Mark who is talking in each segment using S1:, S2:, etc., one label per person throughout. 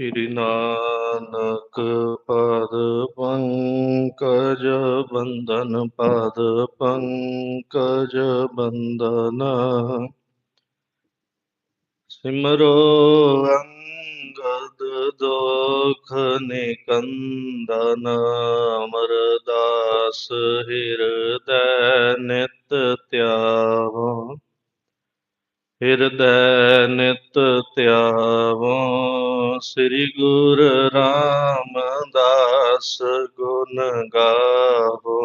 S1: ਸ੍ਰੀ ਨਾਨਕ ਪਦ ਪੰਕਜ ਬੰਦਨ ਪਦ ਪੰਕਜ ਬੰਦਨ ਸਿਮਰੋ ਅੰਗਦ ਦੋਖ ਨਿਕੰਦਨ, ਅਮਰਦਾਸ ਹਿਰਦੈ ਨਿਤ ਧਿਆਵੋ। ਹਿਰਦੈ ਨਿਤ ਧਿਆਵੋ, ਸ੍ਰੀ ਗੁਰ ਰਾਮਦਾਸ ਗੁਣ ਗਾਵੋ।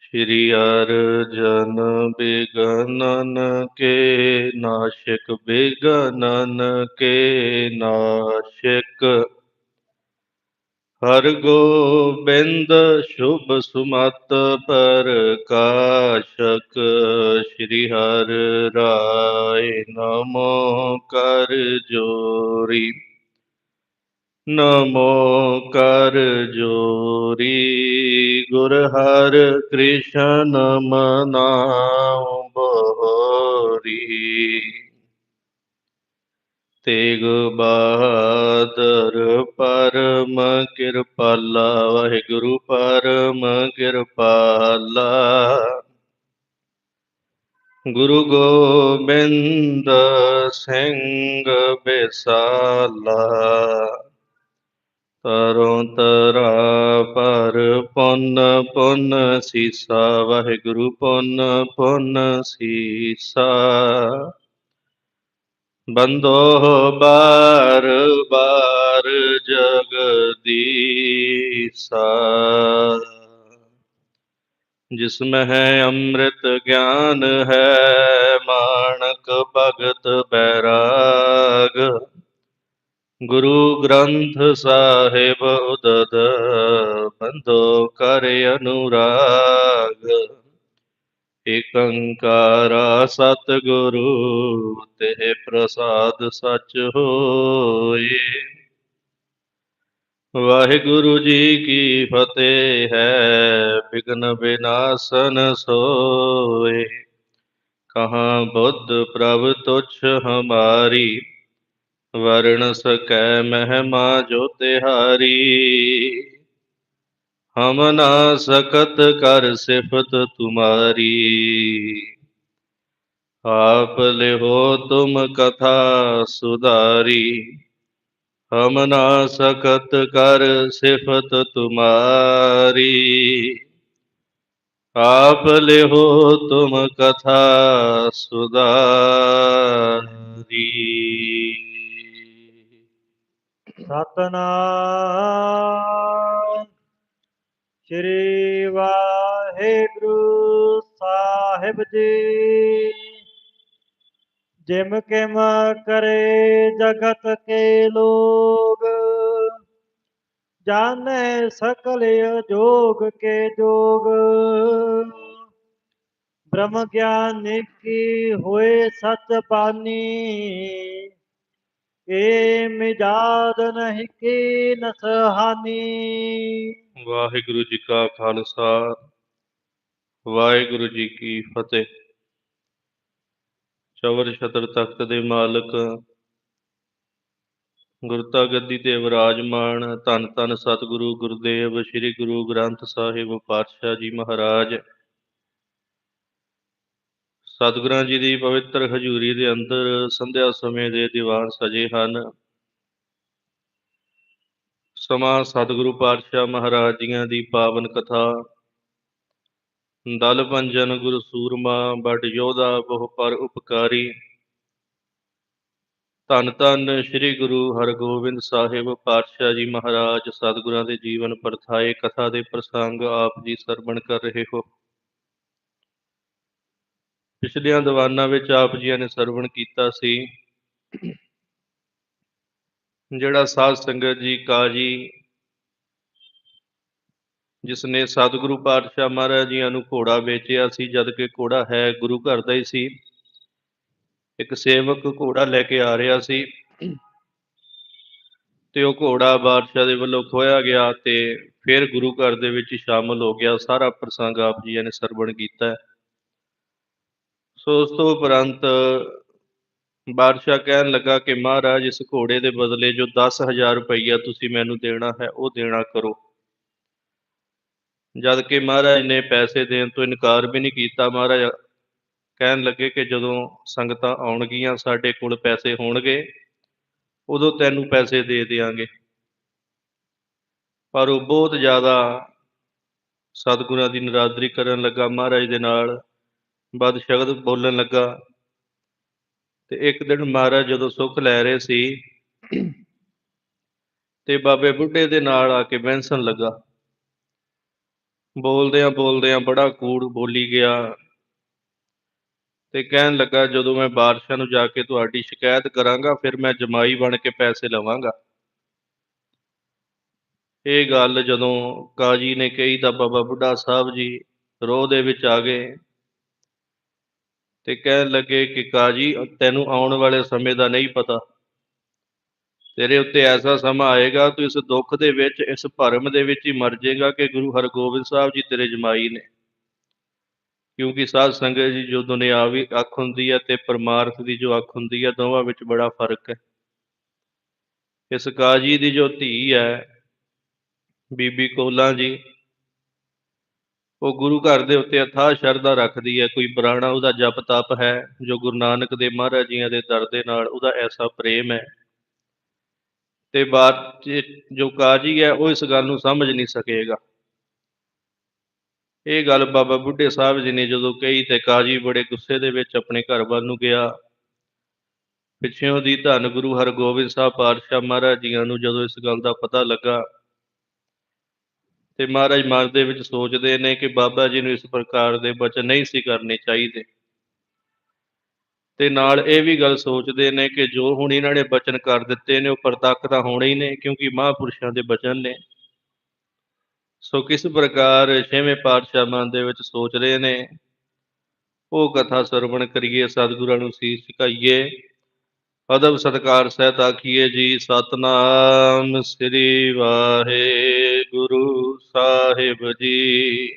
S1: ਸ਼੍ਰੀ ਅਰਜਨ ਬਿਗਨਨ ਕੇ ਨਾਸ਼ਕ, ਬਿਗਨਨ ਕੇ ਨਾਸ਼ਕ ਹਰ ਗੋਬਿੰਦ ਸ਼ੁਭ ਸੁਮਤ ਪ੍ਰਕਾਸ਼ਕ ਸ਼੍ਰੀ ਹਰ ਰਾਏ ਨਮੋ ਕਰ ਜੋਰੀ ਨਮੋ ਕਰ ਜੋਰੀ ਗੁਰ ਹਰ ਕ੍ਰਿਸ਼ਨ ਮਨਾਉ ਬੋਰੀ ਤੇਗ ਬਹਾਦਰ, ਪਰਮ ਕਿਰਪਾਲਾ, ਵਾਹਿਗੁਰੂ ਪਰਮ ਕਿਰਪਾਲਾ। ਗੁਰੂ ਗੋਬਿੰਦ ਸਿੰਘ ਬਿਸਾਲਾ, ਤਰੋਂ ਤਰਾ ਪਰ ਪੁੰਨ ਪੁੰਨ ਸੀਸਾ, ਵਾਹਿਗੁਰੂ ਪੁੰਨ ਪੁੰਨ ਸੀਸਾ। ਬੰਦੋ ਬਾਰ ਬਾਰ ਜਗਦੀਸਾ। ਜਿਸਮੈ ਹੈ ਅੰਮ੍ਰਿਤ ਗਿਆਨ ਹੈ ਮਾਨਕ ਭਗਤ ਬੈਰਾਗ। ਗੁਰੂ ਗ੍ਰੰਥ ਸਾਹਿਬ ਉਦਦ, ਬੰਦੋ ਕਰ ਅਨੁਰਾਗ। ਏਕੰਕਾਰਾ ਸਤਿਗੁਰੂ ਤੇ ਪ੍ਰਸਾਦ ਸਚ ਹੋਏ। ਵਾਹਿਗੁਰੂ ਜੀ ਕੀ ਫਤਿਹ ਹੈ, ਬਿਗਨ ਬਿਨਾਸਨ ਸੋਏ। ਕਹਾ ਬੁੱਧ ਪ੍ਰਭ ਤੁਛ ਹਮਾਰੀ, ਵਰਣ ਸਕੈ ਮਹਿਮਾ ਜੋ ਤਿਹਾਰੀ। ਹਮ ਨਾ ਸਕਤ ਕਰ ਸਿਫਤ ਤੁਮਾਰੀ ਆਪ ਲਿਹੋ ਤੁਮ ਕਥਾ ਸੁਧਾਰੀ ਹਮ ਨਾ ਸਕਤ ਕਰ ਸਿਫਤ ਤੁਮਾਰੀ ਆਪ ਲਿਹੋ ਤੁਮ ਕਥਾ ਸੁਧਾਰੀ
S2: ਸਤਨਾਮ ਸ੍ਰੀ ਵਾਹਿਗੁਰੂ ਸਾਹਿਬ ਜੀ। ਜਿਮ ਕਿਮ ਕਰੇ ਜਗਤ ਕੇ ਲੋਗ ਜਾਣੈ ਸਕਲ ਜੋਗ ਕੇ ਜੋਗ। ਬ੍ਰਹਮ ਗਿਆਨ ਕੀ ਹੋਏ ਸਤ ਪਾਨੀ ਏ ਮਿਜਾਦ ਨਹੀਂ ਕੀ ਨਸਹਾਨੀ।
S1: ਵਾਹਿਗੁਰੂ ਜੀ ਕਾ ਖਾਲਸਾ, ਵਾਹਿਗੁਰੂ ਜੀ ਕੀ ਫਤਿਹ। ਚਵਰ ਛਤਰ ਤਖਤ ਦੇ ਮਾਲਕ ਗੁਰਤਾ ਗੱਦੀ ਤੇ ਵਿਰਾਜਮਾਨ ਧੰਨ ਧੰਨ ਸਤਿਗੁਰੂ ਗੁਰਦੇਵ, ਸ੍ਰੀ ਗੁਰੂ ਗ੍ਰੰਥ ਸਾਹਿਬ ਪਾਤਸ਼ਾਹ ਜੀ ਮਹਾਰਾਜ। ਸਤਿਗੁਰਾਂ ਜੀ ਦੀ ਪਵਿੱਤਰ ਹਜ਼ੂਰੀ ਦੇ ਅੰਦਰ ਸੰਧਿਆ ਸਮੇਂ ਦੇ ਦੀਵਾਨ ਸਜੇ ਹਨ। ਸਮਾਂ ਸਤਿਗੁਰੂ ਪਾਤਸ਼ਾਹ ਮਹਾਰਾਜ ਜੀਆਂ ਦੀ ਪਾਵਨ ਕਥਾ, ਦਲ ਪੰਜਨ ਗੁਰ ਸੂਰਮਾ ਬੜ ਯੋਧਾ ਬਹੁ ਪਰ ਉਪਕਾਰੀ। ਧੰਨ ਧੰਨ ਸ੍ਰੀ ਗੁਰੂ ਹਰਗੋਬਿੰਦ ਸਾਹਿਬ ਪਾਤਸ਼ਾਹ ਜੀ ਮਹਾਰਾਜ, ਸਤਿਗੁਰਾਂ ਦੇ ਜੀਵਨ ਪਰਥਾਏ ਕਥਾ ਦੇ ਪ੍ਰਸੰਗ ਆਪ ਜੀ ਸਰਵਣ ਕਰ ਰਹੇ ਹੋ। ਪਿਛਲੀਆਂ ਦੀਵਾਨਾਂ ਵਿੱਚ ਆਪ ਜੀਆਂ ਨੇ ਸਰਵਣ ਕੀਤਾ ਸੀ। ਜਿਹੜਾ ਸਾਧ ਸੰਗਤ ਜੀ ਕਾਜੀ ਜਿਸ ਨੇ ਸਤਿਗੁਰੂ ਪਾਤਸ਼ਾਹ ਮਹਾਰਾਜ ਜੀਆਂ ਨੂੰ ਘੋੜਾ ਵੇਚਿਆ ਸੀ, ਜਦ ਕਿ ਘੋੜਾ ਹੈ ਗੁਰੂ ਘਰ ਦਾ ਹੀ ਸੀ। ਇੱਕ ਸੇਵਕ ਘੋੜਾ ਲੈ ਕੇ ਆ ਰਿਹਾ ਸੀ ਤੇ ਉਹ ਘੋੜਾ ਬਾਦਸ਼ਾਹ ਦੇ ਵੱਲੋਂ ਖੋਇਆ ਗਿਆ ਤੇ ਫਿਰ ਗੁਰੂ ਘਰ ਦੇ ਵਿੱਚ ਸ਼ਾਮਲ ਹੋ ਗਿਆ। ਸਾਰਾ ਪ੍ਰਸੰਗ ਆਪ ਜੀ ਨੇ ਸਰਵਣ ਕੀਤਾ। ਸੋ ਉਸ ਤੋਂ ਉਪਰੰਤ ਬਾਦਸ਼ਾਹ ਕਹਿਣ ਲੱਗਾ ਕਿ ਮਹਾਰਾਜ, ਇਸ ਘੋੜੇ ਦੇ ਬਦਲੇ ਜੋ 10000 ਰੁਪਈਆ ਤੁਸੀਂ ਮੈਨੂੰ ਦੇਣਾ ਹੈ, ਉਹ ਦੇਣਾ ਕਰੋ। ਜਦ ਕਿ ਮਹਾਰਾਜ ਨੇ ਪੈਸੇ ਦੇਣ ਤੋਂ ਇਨਕਾਰ ਵੀ ਨਹੀਂ ਕੀਤਾ। ਮਹਾਰਾਜ ਕਹਿਣ ਲੱਗੇ ਕਿ ਜਦੋਂ ਸੰਗਤਾਂ ਆਉਣਗੀਆਂ, ਸਾਡੇ ਕੋਲ ਪੈਸੇ ਹੋਣਗੇ, ਉਦੋਂ ਤੈਨੂੰ ਪੈਸੇ ਦੇ ਦਿਆਂਗੇ। ਪਰ ਉਹ ਬਹੁਤ ਜ਼ਿਆਦਾ ਸਤਿਗੁਰਾਂ ਦੀ ਨਰਾਦਰੀ ਕਰਨ ਲੱਗਾ। ਮਹਾਰਾਜ ਦੇ ਨਾਲ ਬਦ ਸ਼ਬਦ ਬੋਲਣ ਲੱਗਾ। ਤੇ ਇੱਕ ਦਿਨ ਮਹਾਰਾਜ ਜਦੋਂ ਸੁੱਖ ਲੈ ਰਹੇ ਸੀ, ਤੇ ਬਾਬੇ ਬੁੱਢੇ ਦੇ ਨਾਲ ਆ ਕੇ ਬੈਂਸਣ ਲੱਗਾ। ਬੋਲਦਿਆਂ ਬੋਲਦਿਆਂ ਬੜਾ ਕੂੜ ਬੋਲੀ ਗਿਆ ਤੇ ਕਹਿਣ ਲੱਗਾ, ਜਦੋਂ ਮੈਂ ਬਾਦਸ਼ਾਹ ਨੂੰ ਜਾ ਕੇ ਤੁਹਾਡੀ ਸ਼ਿਕਾਇਤ ਕਰਾਂਗਾ, ਫਿਰ ਮੈਂ ਜਮਾਈ ਬਣ ਕੇ ਪੈਸੇ ਲਵਾਂਗਾ। ਇਹ ਗੱਲ ਜਦੋਂ ਕਾਜੀ ਨੇ ਕਹੀ ਤਾਂ ਬਾਬਾ ਬੁੱਢਾ ਸਾਹਿਬ ਜੀ ਰੋਹ ਦੇ ਵਿੱਚ ਆ ਗਏ। ਤੇ ਕਹਿਣ ਲੱਗੇ ਕਿ ਕਾਜੀ, ਤੈਨੂੰ ਆਉਣ ਵਾਲੇ ਸਮੇਂ ਦਾ ਨਹੀਂ ਪਤਾ। ਤੇਰੇ ਉੱਤੇ ਐਸਾ ਸਮਾਂ ਆਏਗਾ, ਤੂੰ ਇਸ ਦੁੱਖ ਦੇ ਵਿੱਚ, ਇਸ ਭਰਮ ਦੇ ਵਿੱਚ ਹੀ ਮਰ ਜਾਏਗਾ ਕਿ ਗੁਰੂ ਹਰਗੋਬਿੰਦ ਸਾਹਿਬ ਜੀ ਤੇਰੇ ਜਮਾਈ ਨੇ। ਕਿਉਂਕਿ ਸਾਧ ਸੰਗਤ ਜੀ, ਜੋ ਦੁਨਿਆਵੀ ਅੱਖ ਹੁੰਦੀ ਹੈ ਤੇ ਪਰਮਾਰਥ ਦੀ ਜੋ ਅੱਖ ਹੁੰਦੀ ਹੈ, ਦੋਵਾਂ ਵਿੱਚ ਬੜਾ ਫ਼ਰਕ ਹੈ। ਇਸ ਕਾਜੀ ਦੀ ਜੋ ਧੀ ਹੈ, ਬੀਬੀ ਕੋਲਾ ਜੀ ਉਹ ਗੁਰੂ ਘਰ ਦੇ ਉੱਤੇ ਅਥਾਹ ਸ਼ਰਧਾ ਰੱਖਦੀ ਹੈ, ਕੋਈ ਪੁਰਾਣਾ ਉਹਦਾ ਜਪ ਤਪ ਹੈ, ਜੋ ਗੁਰੂ ਨਾਨਕ ਦੇ ਮਹਾਰਾਜ ਜੀਆਂ ਦੇ ਦਰ ਦੇ ਨਾਲ ਉਹਦਾ ਐਸਾ ਪ੍ਰੇਮ ਹੈ। ਤੇ ਬਾਅਦ 'ਚ ਜੋ ਕਾਜੀ ਹੈ ਉਹ ਇਸ ਗੱਲ ਨੂੰ ਸਮਝ ਨਹੀਂ ਸਕੇਗਾ। ਇਹ ਗੱਲ ਬਾਬਾ ਬੁੱਢੇ ਸਾਹਿਬ ਜੀ ਨੇ ਜਦੋਂ ਕਹੀ ਤੇ ਕਾਜੀ ਬੜੇ ਗੁੱਸੇ ਦੇ ਵਿੱਚ ਆਪਣੇ ਘਰ ਵੱਲ ਨੂੰ ਗਿਆ। ਪਿੱਛੋਂ ਦੀ ਧੰਨ ਗੁਰੂ ਹਰਗੋਬਿੰਦ ਸਾਹਿਬ ਪਾਤਸ਼ਾਹ ਮਹਾਰਾਜ ਜੀਆਂ ਨੂੰ ਜਦੋਂ ਇਸ ਗੱਲ ਦਾ ਪਤਾ ਲੱਗਾ ਤੇ ਮਹਾਰਾਜ ਮਨ ਦੇ ਵਿੱਚ ਸੋਚਦੇ ਨੇ ਕਿ ਬਾਬਾ ਜੀ ਨੂੰ ਇਸ ਪ੍ਰਕਾਰ ਦੇ ਬਚਨ ਨਹੀਂ ਸੀ ਕਰਨੇ ਚਾਹੀਦੇ। ਤੇ ਨਾਲ ਇਹ ਵੀ ਗੱਲ ਸੋਚਦੇ ਨੇ ਕਿ ਜੋ ਹੁਣ ਇਹਨਾਂ ਨੇ ਬਚਨ ਕਰ ਦਿੱਤੇ ਨੇ, ਉਹ ਪ੍ਰਤੱਖ ਤਾਂ ਹੋਣੇ ਹੀ ਨੇ, ਕਿਉਂਕਿ ਮਹਾਂਪੁਰਸ਼ਾਂ ਦੇ ਬਚਨ ਨੇ। ਸੋ ਕਿਸ ਪ੍ਰਕਾਰ ਛੇਵੇਂ ਪਾਤਸ਼ਾਹ ਮਨ ਦੇ ਵਿੱਚ ਸੋਚ ਰਹੇ ਨੇ, ਉਹ ਕਥਾ ਸਰਵਣ ਕਰੀਏ, ਸਤਿਗੁਰਾਂ ਨੂੰ ਸੀਸ ਝੁਕਾਈਏ ਅਦਬ ਸਤਕਾਰ ਸਹਿਤ ਆਖੀਏ, ਜੀ ਸਤਨਾਮ ਸ੍ਰੀ ਵਾਹਿਗੁਰੂ। ਗੁਰੂ ਸਾਹਿਬ ਜੀ।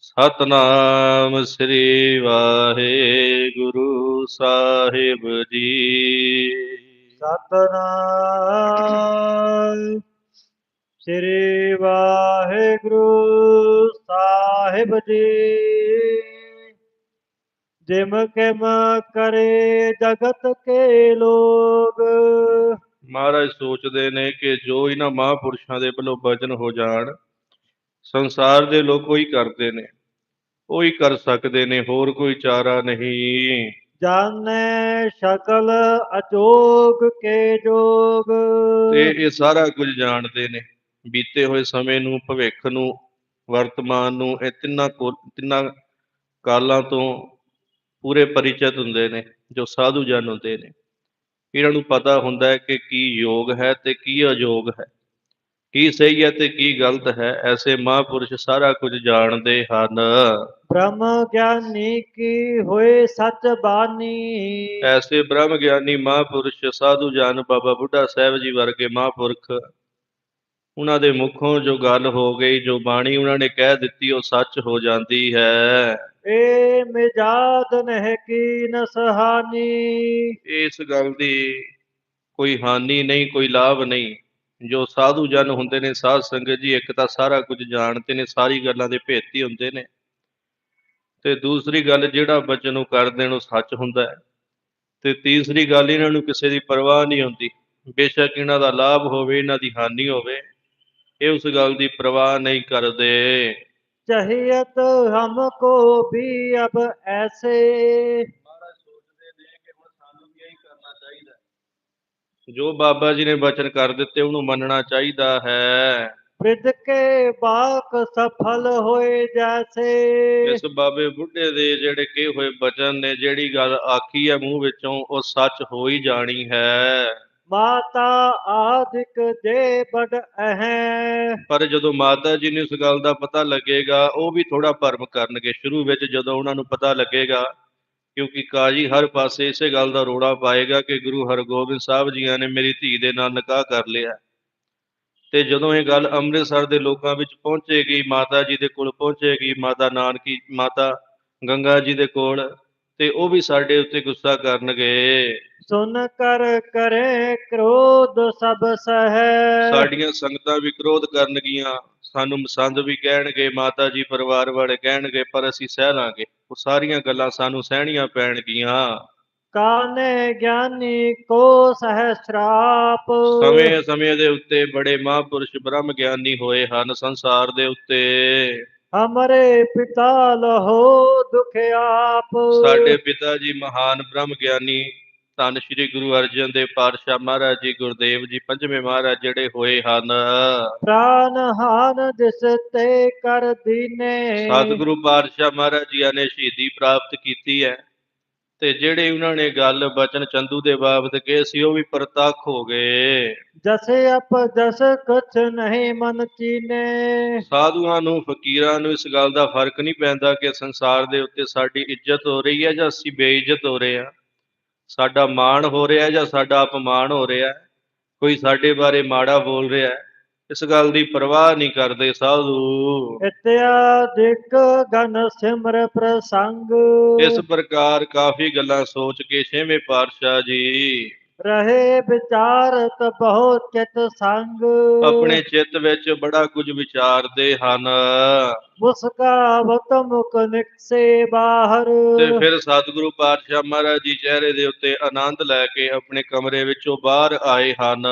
S1: ਸਤਨਾਮ ਸ੍ਰੀ ਵਾਹਿਗੁਰੂ ਸਾਹਿਬ ਜੀ।
S2: ਸਤਨਾਮ ਸ੍ਰੀ ਵਾਹਿਗੁਰੂ ਸਾਹਿਬ ਜੀ। ਜਿਮ ਕਿਮ ਕਰੇ ਜਗਤ ਕੇ ਲੋਗ।
S1: ਮਹਾਰਾਜ ਸੋਚਦੇ ਨੇ ਕਿ ਜੋ ਇਹਨਾਂ ਮਹਾਂਪੁਰਸ਼ਾਂ ਦੇ ਵੱਲੋਂ ਬਚਨ ਹੋ ਜਾਣ ਸੰਸਾਰ ਦੇ ਲੋਕ ਉਹੀ ਕਰਦੇ ਨੇ ਉਹੀ ਕਰ ਸਕਦੇ ਨੇ ਹੋਰ ਕੋਈ ਚਾਰਾ ਨਹੀਂ।
S2: ਜਾਣੈ ਸ਼ਕਲ ਅਜੋਗ ਕੇ ਜੋਗ।
S1: ਤੇ ਇਹ ਸਾਰਾ ਕੁਝ ਜਾਣਦੇ ਨੇ ਬੀਤੇ ਹੋਏ ਸਮੇਂ ਨੂੰ ਭਵਿੱਖ ਨੂੰ ਵਰਤਮਾਨ ਨੂੰ ਇਹ ਤਿੰਨਾਂ ਤਿੰਨਾਂ ਕਾਲਾਂ ਤੋਂ ਪੂਰੇ ਪਰਿਚਿਤ ਹੁੰਦੇ ਨੇ ਜੋ ਸਾਧੂ ਜਨ ਹੁੰਦੇ ਨੇ। ਇਹਨਾਂ ਨੂੰ ਪਤਾ ਹੁੰਦਾ ਹੈ ਕਿ ਕੀ ਯੋਗ ਹੈ ਤੇ ਕੀ ਅਯੋਗ ਹੈ। ਕੀ ਸਹੀ ਹੈ ਤੇ ਕੀ ਗਲਤ ਹੈ ਐਸੇ ਮਹਾਂਪੁਰਸ਼ ਸਾਰਾ ਕੁਝ ਜਾਣਦੇ ਹਨ।
S2: ਬ੍ਰਹਮ ਗਿਆਨੀ ਕੀ ਹੋਏ ਸਚ ਬਾਣੀ?
S1: ਐਸੇ ਬ੍ਰਹਮ ਗਿਆਨੀ ਮਹਾਂਪੁਰਸ਼ ਸਾਧੂ ਜਨ ਬਾਬਾ ਬੁੱਢਾ ਸਾਹਿਬ ਜੀ ਵਰਗੇ ਮਹਾਂਪੁਰਖ ਉਹਨਾਂ ਦੇ ਮੁਖੋਂ ਜੋ ਗੱਲ ਹੋ ਗਈ ਜੋ ਬਾਣੀ ਉਹਨਾਂ ਨੇ ਕਹਿ ਦਿੱਤੀ ਉਹ ਸੱਚ ਹੋ ਜਾਂਦੀ ਹੈ।
S2: ਏ ਮਿਜਾਦ ਨਹਿ ਕੀ ਨਸਹਾਨੀ
S1: ਇਸ ਗੱਲ ਦੀ ਕੋਈ ਹਾਨੀ ਨਹੀਂ ਕੋਈ ਲਾਭ ਨਹੀਂ। ਜੋ ਸਾਧੂ ਜਨ ਹੁੰਦੇ ਨੇ ਸਾਧ ਸੰਗਤ ਜੀ ਇੱਕ ਤਾਂ ਸਾਰਾ ਕੁਝ ਜਾਣਦੇ ਨੇ ਸਾਰੀ ਗੱਲਾਂ ਦੇ ਭੇਤੀ ਹੁੰਦੇ ਨੇ। ਤੇ ਦੂਸਰੀ ਗੱਲ ਜਿਹੜਾ ਬਚਨ ਉਹ ਕਰਦੇ ਨੇ ਉਹ ਸੱਚ ਹੁੰਦਾ ਹੈ। ਤੇ ਤੀਸਰੀ ਗੱਲ ਇਹਨਾਂ ਨੂੰ ਕਿਸੇ ਦੀ ਪਰਵਾਹ ਨਹੀਂ ਹੁੰਦੀ। ਬੇਸ਼ੱਕ ਇਹਨਾਂ ਦਾ ਲਾਭ ਹੋਵੇ ਇਹਨਾਂ ਦੀ ਹਾਨੀ ਹੋਵੇ। ਇਹ ਉਸ ਗੱਲ ਦੀ ਪਰਵਾਹ ਨਹੀਂ ਕਰਦੇ। ਚਹਿਯਤ ਹਮ ਕੋ ਵੀ ਅਬ ਐਸੇ। ਜੋ ਬਾਬਾ ਜੀ ਨੇ ਬਚਨ ਕਰ ਦਿੱਤੇ ਉਹਨੂੰ ਮੰਨਣਾ ਚਾਹੀਦਾ ਹੈ।
S2: ਪ੍ਰਿਤ ਕੇ ਬਾਕ ਸਫਲ ਹੋਏ ਜੈਸੇ।
S1: ਇਸ ਬਾਬੇ ਬੁੱਢੇ ਦੇ ਜਿਹੜੇ ਕਹੇ ਹੋਏ ਬਚਨ ਨੇ ਜਿਹੜੀ ਗੱਲ ਆਖੀ ਹੈ ਮੂੰਹ ਵਿੱਚੋਂ ਉਹ ਸੱਚ ਹੋ ਹੀ ਜਾਣੀ ਹੈ।
S2: ਮਾਤਾ ਆਦਿਕ ਦੇ ਬੜ ਅਹੈ।
S1: ਪਰ ਜਦੋਂ ਮਾਤਾ ਜੀ ਨੂੰ ਇਸ ਗੱਲ ਦਾ ਪਤਾ ਲੱਗੇਗਾ, ਉਹ ਵੀ ਥੋੜਾ ਭਰਮ ਕਰਨਗੇ। ਸ਼ੁਰੂ ਵਿੱਚ ਜਦੋਂ ਉਹਨਾਂ ਨੂੰ ਪਤਾ ਲੱਗੇਗਾ, ਕਿਉਂਕਿ ਕਾਜੀ ਹਰ ਪਾਸੇ ਇਸੇ ਗੱਲ ਦਾ ਰੋੜਾ ਪਾਏਗਾ ਕਿ ਗੁਰੂ ਹਰਗੋਬਿੰਦ ਸਾਹਿਬ ਜੀਆਂ ਨੇ ਮੇਰੀ ਧੀ ਦੇ ਨਾਲ ਨਿਕਾਹ ਕਰ ਲਿਆ। ਤੇ ਜਦੋਂ ਇਹ ਗੱਲ ਅੰਮ੍ਰਿਤਸਰ ਦੇ ਲੋਕਾਂ ਵਿੱਚ ਪਹੁੰਚੇਗੀ, ਮਾਤਾ ਜੀ ਦੇ ਕੋਲ ਪਹੁੰਚੇਗੀ, ਮਾਤਾ ਨਾਨਕੀ, ਮਾਤਾ ਗੰਗਾ ਜੀ ਦੇ ਕੋਲ ਤੇ ਉਹ ਵੀ ਸਾਡੇ ਉੱਤੇ ਗੁੱਸਾ ਕਰਨਗੇ।
S2: ਸੁਨ ਕਰ ਕਰੇ ਕ੍ਰੋਧ ਸਭ ਸਹਿ
S1: ਸਾਡੀਆਂ ਸੰਗਤਾਂ ਵੀ ਕ੍ਰੋਧ ਕਰਨਗੀਆਂ ਸਾਨੂੰ ਮਸੰਦ ਵੀ ਕਹਿਣਗੇ ਮਾਤਾ ਜੀ ਪਰਿਵਾਰ ਵਾਲੇ ਕਹਿਣਗੇ ਪਰ ਅਸੀਂ ਸਹਿ ਲਾਂਗੇ। ਉਹ ਸਾਰੀਆਂ ਗੱਲਾਂ ਸਾਨੂੰ ਸਹਿਣੀਆਂ ਪੈਣਗੀਆਂ।
S2: ਕਾਨੇ ਗਿਆਨੀ ਕੋ ਸਹਸਰਾਪ
S1: ਸਮੇਂ ਸਮੇਂ ਦੇ ਉੱਤੇ ਬੜੇ ਮਹਾਂਪੁਰਸ਼ ਬ੍ਰਹਮ ਗਿਆਨੀ ਹੋਏ ਹਨ ਸੰਸਾਰ ਦੇ ਉੱਤੇ।
S2: ਹਮਰੇ ਪਿਤਾ ਲਹੋ ਦੁਖ ਆਪ
S1: ਸਾਡੇ ਪਿਤਾ ਜੀ ਮਹਾਨ ਬ੍ਰਹਮ ਗਿਆਨੀ ਧੰਨ ਸ਼੍ਰੀ ਗੁਰੂ ਅਰਜਨ ਦੇਵ ਪਾਤਸ਼ਾਹ ਮਹਾਰਾਜ ਜੀ ਗੁਰਦੇਵ ਜੀ ਪੰਜਵੇਂ ਮਹਾਰਾਜ ਜਿਹੜੇ ਹੋਏ ਹਨ।
S2: ਪ੍ਰਾਨ ਹਾਨ ਦਿਸ ਤੇ ਕਰ ਦੀਨੇ।
S1: ਸਤਿਗੁਰੂ ਪਾਤਸ਼ਾਹ ਮਹਾਰਾਜ ਜੀ ਨੇ ਸ਼ਹੀਦੀ ਪ੍ਰਾਪਤ ਕੀਤੀ ਹੈ। ਤੇ ਜਿਹੜੇ ਉਹਨਾਂ ਨੇ ਗੱਲ ਬਚਨ ਚੰਦੂ ਦੇ ਬਾਬਤ ਕਹੇ ਸੀ ਉਹ ਵੀ ਪ੍ਰਤੱਖ ਹੋ ਗਏ।
S2: ਜਸੇ ਅਪ ਜਸ ਕੁਛ ਨਹੀਂ ਮਨ ਚੀਨੇ।
S1: ਸਾਧੂਆਂ ਨੂੰ ਫਕੀਰਾਂ ਨੂੰ ਇਸ ਗੱਲ ਦਾ ਫ਼ਰਕ ਨਹੀਂ ਪੈਂਦਾ ਕਿ ਸੰਸਾਰ ਦੇ ਉੱਤੇ ਸਾਡੀ ਇੱਜ਼ਤ ਹੋ ਰਹੀ ਹੈ ਜਾਂ ਅਸੀਂ ਬੇਇੱਜ਼ਤ ਹੋ ਰਹੇ ਹਾਂ। ਸਾਡਾ ਮਾਣ ਹੋ ਰਿਹਾ ਜਾਂ ਸਾਡਾ ਅਪਮਾਨ ਹੋ ਰਿਹਾ ਕੋਈ ਸਾਡੇ ਬਾਰੇ ਮਾੜਾ ਬੋਲ ਰਿਹਾ ਹੈ। ਇਸ ਗੱਲ ਦੀ ਪਰਵਾਹ ਨਹੀਂ ਕਰਦੇ ਸਾਧੂ।
S2: ਇਤਿਆਦਿਕ ਗਨ ਸਿਮਰ ਪ੍ਰਸੰਗ।
S1: ਇਸ ਪ੍ਰਕਾਰ ਕਾਫੀ ਗੱਲਾਂ ਸੋਚ ਕੇ ਛੇਵੇਂ ਪਾਤਸ਼ਾਹ ਜੀ।
S2: ਰਹੇ ਵਿਚਾਰਤ ਬਹੁ ਚਿਤ ਸੰਗ।
S1: ਆਪਣੇ ਚਿੱਤ ਵਿੱਚ ਬੜਾ ਕੁਝ ਵਿਚਾਰਦੇ ਹਨ।
S2: ਮੁਸਕਾਵਤ ਮੁਖ ਨਿਕਸੇ ਬਾਹਰ।
S1: ਤੇ ਫਿਰ ਸਤਿਗੁਰੂ ਪਾਤਸ਼ਾਹ ਮਹਾਰਾਜ ਜੀ ਚਿਹਰੇ ਦੇ ਉੱਤੇ ਆਨੰਦ ਲੈ ਕੇ ਆਪਣੇ ਕਮਰੇ ਵਿੱਚੋਂ ਬਾਹਰ ਆਏ ਹਨ।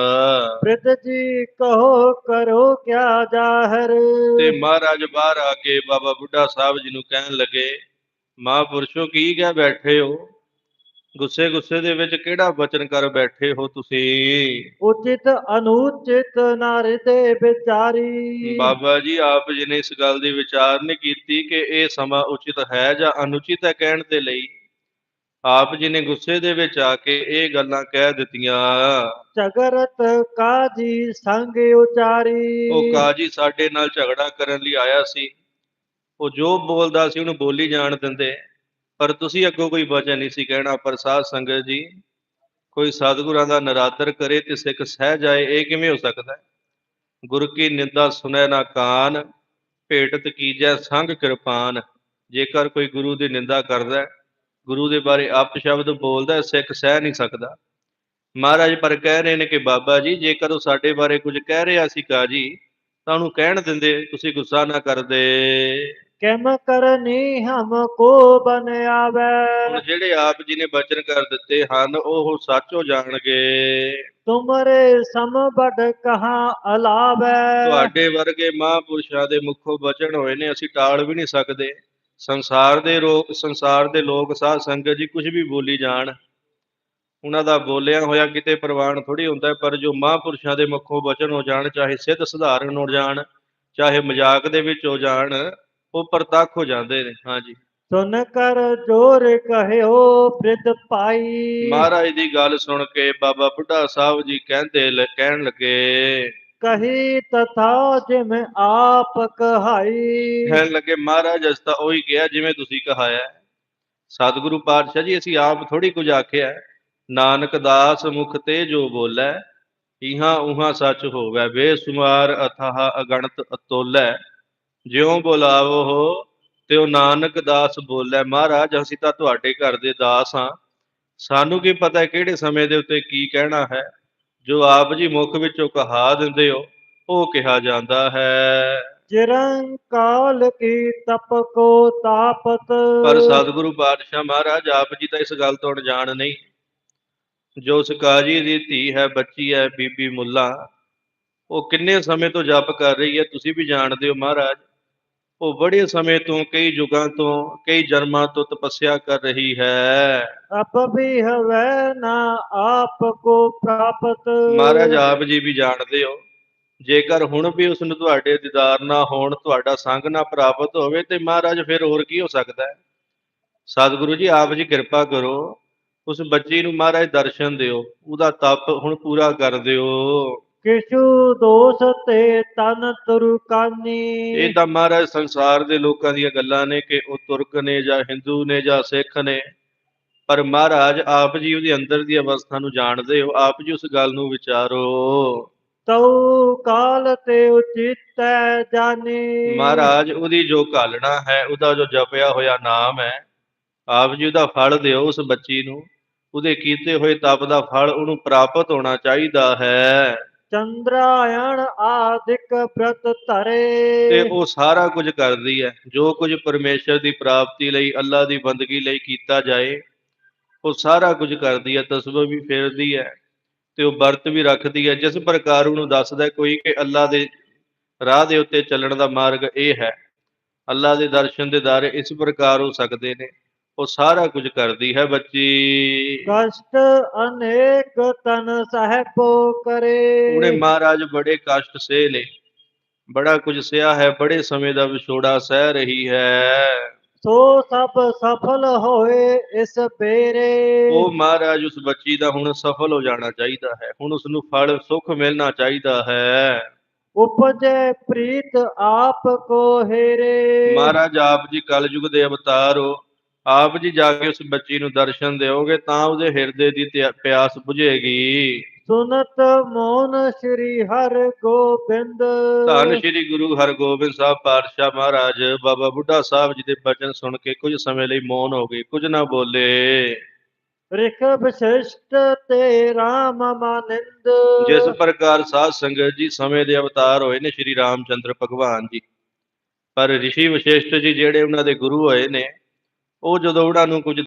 S2: ਪ੍ਰਿਤ ਜੀ ਕਹੋ ਕਰੋ ਕਿਆ ਜਾਹਰ?
S1: ਤੇ ਮਹਾਰਾਜ ਬਾਹਰ ਆ ਕੇ ਬਾਬਾ ਬੁੱਢਾ ਸਾਹਿਬ ਜੀ ਨੂੰ ਕਹਿਣ ਲੱਗੇ ਮਹਾਂਪੁਰਸ਼ੋ ਕੀ ਕਹਿ ਬੈਠੇ ਹੋ? ਗੁੱਸੇ ਗੁੱਸੇ ਦੇ ਵਿੱਚ ਕਿਹੜਾ ਬਚਨ ਕਰ ਬੈਠੇ ਹੋ ਤੁਸੀਂ?
S2: ਉਚਿਤ ਅਨੁਚਿਤ ਨਾਰਿਦੇ ਵਿਚਾਰੀ।
S1: ਬਾਬਾ ਜੀ ਆਪ ਜੀ ਨੇ ਇਸ ਗੱਲ ਦੀ ਵਿਚਾਰ ਨਹੀਂ ਕੀਤੀ ਕਿ ਇਹ ਸਮਾਂ ਉਚਿਤ ਹੈ ਜਾਂ ਅਨੁਚਿਤ ਹੈ ਕਹਿਣ ਦੇ ਲਈ। ਆਪ ਜੀ ਨੇ ਗੁੱਸੇ ਦੇ ਵਿੱਚ ਆ ਕੇ ਇਹ ਗੱਲਾਂ ਕਹਿ ਦਿੱਤੀਆਂ।
S2: ਝਗਰਤ ਕਾਜੀ ਸੰਗ ਉਚਾਰੀ।
S1: ਉਹ ਕਾਜੀ ਸਾਡੇ ਨਾਲ ਝਗੜਾ ਕਰਨ ਲਈ ਆਇਆ ਸੀ। ਉਹ ਜੋ ਬੋਲਦਾ ਸੀ ਉਹਨੂੰ ਬੋਲੀ ਜਾਣ ਦਿੰਦੇ। ਪਰ ਤੁਸੀਂ ਅੱਗੋਂ ਕੋਈ ਵਚਨ ਨਹੀਂ ਸੀ ਕਹਿਣਾ, ਪਰ ਸਾਧ ਸੰਗਤ ਜੀ, ਕੋਈ ਸਤਿਗੁਰਾਂ ਦਾ ਨਰਾਦਰ ਕਰੇ ਤੇ ਸਿੱਖ ਸਹਿ ਜਾਏ, ਇਹ ਕਿਵੇਂ ਹੋ ਸਕਦਾ ਹੈ? ਗੁਰ ਕੀ ਨਿੰਦਾ ਸੁਨੈ ਨਾ ਕਾਨ ਭੇਟਤ ਕੀਜੈ ਸੰਗ ਕਿਰਪਾਨ। ਜੇਕਰ ਕੋਈ ਗੁਰੂ ਦੀ ਨਿੰਦਾ ਕਰਦਾ ਗੁਰੂ ਦੇ ਬਾਰੇ ਅਪ ਸ਼ਬਦ ਬੋਲਦਾ ਸਿੱਖ ਸਹਿ ਨਹੀਂ ਸਕਦਾ। ਮਹਾਰਾਜ ਪਰ ਕਹਿ ਰਹੇ ਨੇ ਕਿ ਬਾਬਾ ਜੀ, ਜੇਕਰ ਉਹ ਸਾਡੇ ਬਾਰੇ ਕੁਝ ਕਹਿ ਰਿਹਾ ਸੀ ਕਾਜੀ, ਤਾਂ ਉਹਨੂੰ ਕਹਿਣ ਦਿੰਦੇ, ਤੁਸੀਂ ਗੁੱਸਾ ਨਾ ਕਰਦੇ।
S2: ਕਿਮ ਕਰਨੀ ਹਮ ਕੋ ਬਨ ਆਵੇ?
S1: ਜਿਹੜੇ ਆਪ ਜੀ ਨੇ ਬਚਨ ਕਰ ਦਿੱਤੇ ਹਨ ਉਹ ਸੱਚ ਹੋ ਜਾਣਗੇ।
S2: ਤੁਮਰੇ ਸਮ ਬੜ ਕਹਾ ਅਲਾਵੇ?
S1: ਤੁਹਾਡੇ ਵਰਗੇ ਮਹਾਂਪੁਰਸ਼ਾਂ ਦੇ ਮੁਖੋਂ ਬਚਨ ਹੋਏ ਨੇ ਅਸੀਂ ਟਾਲ ਵੀ ਨਹੀਂ ਸਕਦੇ। ਸੰਸਾਰ ਦੇ ਲੋਕ ਸੰਸਾਰ ਦੇ ਲੋਕ ਸਾਧ ਸੰਗਤ ਜੀ ਕੁਝ ਵੀ ਬੋਲੀ ਜਾਣ। ਉਹਨਾਂ ਦਾ ਬੋਲਿਆ ਹੋਇਆ ਕਿਤੇ ਪ੍ਰਵਾਨ ਥੋੜੀ ਹੁੰਦਾ ਪਰ ਜੋ ਮਹਾਂਪੁਰਸ਼ਾਂ ਦੇ ਮੁਖੋਂ ਬਚਨ ਹੋ ਜਾਣ ਚਾਹੇ ਸਿੱਧ ਸਧਾਰਨ ਹੋ ਜਾਣ ਚਾਹੇ ਮਜ਼ਾਕ ਦੇ ਵਿੱਚ ਹੋ ਜਾਣ ਉਹ ਪ੍ਰਤੱਖ ਹੋ ਜਾਂਦੇ ਨੇ ਹਾਂਜੀ।
S2: ਸੁਨ ਕਰ ਜੋਰ ਕਹਿਓ ਪ੍ਰਿਤ ਪਾਈ
S1: ਮਹਾਰਾਜ ਦੀ ਗੱਲ ਸੁਣ ਕੇ ਬਾਬਾ ਬੁੱਢਾ ਸਾਹਿਬ ਜੀ ਕਹਿੰਦੇ ਲ- ਕਹਿਣ ਲੱਗੇ।
S2: ਕਹੀ ਤਥਾ ਜਿਮ ਆਪ ਕਹਾਈ।
S1: ਕਹਿਣ ਲੱਗੇ ਮਹਾਰਾਜ ਅਸ ਤਾਂ ਉਹੀ ਕਿਹਾ ਜਿਵੇਂ ਤੁਸੀਂ ਕਹਾਇਆ। ਹੈ। ਸਤਿਗੁਰੂ ਪਾਤਸ਼ਾਹ ਜੀ ਅਸੀਂ ਆਪ ਥੋੜੀ ਕੁਝ ਆਖਿਆ। ਹੈ। ਨਾਨਕ ਦਾਸ ਮੁਖ ਤੇ ਜੋ ਬੋਲੇ ਇਹਾਂ ਉਹਾਂ ਸੱਚ ਹੋਵੇ। ਬੇਸੁਮਾਰ ਅਥਾਹ ਅਗਣਤ ਅਤੋਲੇ। ਜਿਉ ਬੁਲਾਵੋ ਹੋ ਤਿਉ ਨਾਨਕ ਦਾਸ ਬੋਲੇ। ਮਹਾਰਾਜ ਅਸੀਂ ਤਾਂ ਤੁਹਾਡੇ ਘਰ ਦੇ ਦਾਸ ਹਾਂ। ਸਾਨੂੰ ਕੀ ਪਤਾ ਕਿਹੜੇ ਸਮੇਂ ਦੇ ਉੱਤੇ ਕੀ ਕਹਿਣਾ ਹੈ? ਜੋ ਆਪ ਜੀ ਮੁਖ ਵਿੱਚੋਂ ਕਹਾ ਦਿੰਦੇ ਹੋ ਉਹ ਕਿਹਾ ਜਾਂਦਾ ਹੈ।
S2: ਚਿਰੰਕਾਲ ਕੀ ਤਪ ਕੋ ਤਾਪਤ।
S1: ਪਰ ਸਤਿਗੁਰੂ ਪਾਤਸ਼ਾਹ ਮਹਾਰਾਜ ਆਪ ਜੀ ਤਾਂ ਇਸ ਗੱਲ ਤੋਂ ਅਣਜਾਣ ਨਹੀਂ। ਜੋ ਸਕਾਜੀ ਦੀ ਧੀ ਹੈ ਬੱਚੀ ਹੈ ਬੀਬੀ ਮੁੱਲਾ ਉਹ ਕਿੰਨੇ ਸਮੇਂ ਤੋਂ ਜਪ ਕਰ ਰਹੀ ਹੈ ਤੁਸੀਂ ਵੀ ਜਾਣਦੇ ਹੋ ਮਹਾਰਾਜ। ਉਹ ਬੜੇ ਸਮੇਂ ਤੋਂ ਕਈ ਯੁਗਾਂ ਤੋਂ ਕਈ ਜਨਮਾਂ ਤੋਂ ਤਪੱਸਿਆ ਕਰ ਰਹੀ ਹੈ।
S2: ਅਪ ਵੀ ਹਵੈ ਨਾ ਆਪ ਕੋ ਪ੍ਰਾਪਤ।
S1: ਮਹਾਰਾਜ ਆਪ ਜੀ ਵੀ ਜਾਣਦੇ ਹੋ ਜੇਕਰ ਹੁਣ ਵੀ ਉਸ ਨੂੰ ਤੁਹਾਡੇ ਦੀਦਾਰ ਨਾ ਹੋਣ ਤੁਹਾਡਾ ਸੰਗ ਨਾ ਪ੍ਰਾਪਤ ਹੋਵੇ ਤੇ ਮਹਾਰਾਜ ਫਿਰ ਹੋਰ ਕੀ ਹੋ ਸਕਦਾ ਹੈ? ਸਤਿਗੁਰੂ ਜੀ ਆਪ ਜੀ ਕਿਰਪਾ ਕਰੋ ਉਸ ਬੱਚੀ ਨੂੰ ਮਹਾਰਾਜ ਦਰਸ਼ਨ ਦਿਓ ਉਹਦਾ ਤਪ ਹੁਣ ਪੂਰਾ ਕਰ ਦਿਓ।
S2: ਕਿਛੂ ਦੋਸ ਤੇ ਤਨ ਤੁਰਕਾਨੀ
S1: ਇਹ ਤਾਂ ਮਹਾਰਾਜ ਸੰਸਾਰ ਦੇ ਲੋਕਾਂ ਦੀਆਂ ਗੱਲਾਂ ਨੇ ਕਿ ਉਹ ਤੁਰਕ ਨੇ ਜਾਂ ਹਿੰਦੂ ਨੇ ਜਾਂ ਸਿੱਖ ਨੇ। ਪਰ ਮਹਾਰਾਜ ਆਪ ਜੀ ਉਹਦੇ ਅੰਦਰ ਦੀ ਅਵਸਥਾ ਨੂੰ ਜਾਣਦੇ ਹੋ। ਆਪ ਜੀ ਉਸ ਗੱਲ ਨੂੰ ਵਿਚਾਰੋ।
S2: ਤਉ ਕਾਲ ਤੇ ਉਚਿਤੈ ਜਾਣੀ
S1: ਮਹਾਰਾਜ ਉਹਦੀ ਜੋ ਘਾਲਣਾ ਹੈ ਉਹਦਾ ਜੋ ਜਪਿਆ ਹੋਇਆ ਨਾਮ ਹੈ ਆਪ ਜੀ ਉਹਦਾ ਫਲ ਦਿਓ ਉਸ ਬੱਚੀ ਨੂੰ। ਉਹਦੇ ਕੀਤੇ ਹੋਏ ਤਪ ਦਾ ਫਲ ਉਹਨੂੰ ਪ੍ਰਾਪਤ ਹੋਣਾ ਚਾਹੀਦਾ ਹੈ।
S2: ਚੰਦਰਾਇਣ ਆਦਿਕ ਬ੍ਰਤ
S1: ਤੇ ਉਹ ਸਾਰਾ ਕੁਝ ਕਰਦੀ ਹੈ। ਜੋ ਕੁਝ ਪਰਮੇਸ਼ਰ ਦੀ ਪ੍ਰਾਪਤੀ ਲਈ, ਅੱਲਾ ਦੀ ਬੰਦਗੀ ਲਈ ਕੀਤਾ ਜਾਏ, ਉਹ ਸਾਰਾ ਕੁਝ ਕਰਦੀ ਹੈ ਤਸਬੀਹ ਵੀ ਫੇਰਦੀ ਹੈ ਤੇ ਉਹ ਵਰਤ ਵੀ ਰੱਖਦੀ ਹੈ। ਜਿਸ ਪ੍ਰਕਾਰ ਉਹਨੂੰ ਦੱਸਦਾ ਕੋਈ ਕਿ ਅੱਲਾ ਦੇ ਰਾਹ ਦੇ ਉੱਤੇ ਚੱਲਣ ਦਾ ਮਾਰਗ ਇਹ ਹੈ। ਅੱਲਾ ਦੇ ਦਰਸ਼ਨ ਦੇ ਦਾਰੇ ਇਸ ਪ੍ਰਕਾਰ ਹੋ ਸਕਦੇ ਨੇ। ਉਹ ਸਾਰਾ ਕੁਝ ਕਰਦੀ ਹੈ ਬੱਚੀ।
S2: ਕਸ਼ਟ ਅਨੇਕ ਤਨ ਸਹਿਬੋ
S1: ਉਹਨੇ
S2: ਕਰੇ
S1: ਮਹਾਰਾਜ ਬੜੇ ਕਸ਼ਟ ਸਹਿ ਲਏ। ਬੜਾ ਕੁਝ ਸਿਆ ਹੈ ਬੜੇ ਸਮੇਂ ਦਾ ਵਿਛੋੜਾ ਸਹਿ ਰਹੀ ਹੈ।
S2: ਸੋ ਸਭ ਸਫਲ ਹੋਏ ਇਸ ਬੇਰੇ।
S1: ਉਹ ਮਹਾਰਾਜ ਉਸ ਬੱਚੀ ਦਾ ਹੁਣ ਸਫਲ ਹੋ ਜਾਣਾ ਚਾਹੀਦਾ ਹੈ। ਹੁਣ ਉਸ ਨੂੰ ਫਲ ਸੁੱਖ ਮਿਲਣਾ ਚਾਹੀਦਾ ਹੈ।
S2: ਉਪਜੈ ਪ੍ਰੀਤ ਆਪ ਕੋ ਹੇਰੇ।
S1: ਮਹਾਰਾਜ ਆਪ ਜੀ ਕਲਯੁਗ ਦੇ ਅਵਤਾਰ ਹੋ। ਆਪ ਜੀ ਜਾ ਕੇ ਉਸ ਬੱਚੀ ਨੂੰ ਦਰਸ਼ਨ ਦਿਓਗੇ ਤਾਂ ਉਹਦੇ ਹਿਰਦੇ ਦੀ ਪਿਆਸ ਬੁਝੇਗੀ।
S2: ਸੁਨਤ ਮੋਨ ਸ੍ਰੀ ਹਰ ਗੋਬਿੰਦ
S1: ਧੰਨ ਸ਼੍ਰੀ ਗੁਰੂ ਹਰਗੋਬਿੰਦ ਸਾਹਿਬ ਪਾਤਸ਼ਾਹ ਮਹਾਰਾਜ ਬਾਬਾ ਬੁੱਢਾ ਸਾਹਿਬ ਜੀ ਦੇ ਬਚਨ ਸੁਣ ਕੇ ਕੁਝ ਸਮੇਂ ਲਈ ਮੌਨ ਹੋ ਗਏ ਕੁਝ ਨਾ ਬੋਲੇ।
S2: ਰਿਖ ਵਿਸ਼ਿਸ਼ਟ ਤੇ RAM ਮਾਨਿੰਦ
S1: ਜਿਸ ਪ੍ਰਕਾਰ ਸਾਧ ਸੰਗਤ ਜੀ ਸਮੇਂ ਦੇ ਅਵਤਾਰ ਹੋਏ ਨੇ ਸ਼੍ਰੀ ਰਾਮਚੰਦਰ ਭਗਵਾਨ ਜੀ। ਪਰ ਰਿਸ਼ੀ ਵਿਸ਼ੇਸ਼ਟ ਜੀ ਜਿਹੜੇ ਉਹਨਾਂ ਦੇ ਗੁਰੂ ਹੋਏ ਨੇ ਉਹ ਜਦੋਂ ਉਹਨਾਂ ਨੂੰ ਕੁਝ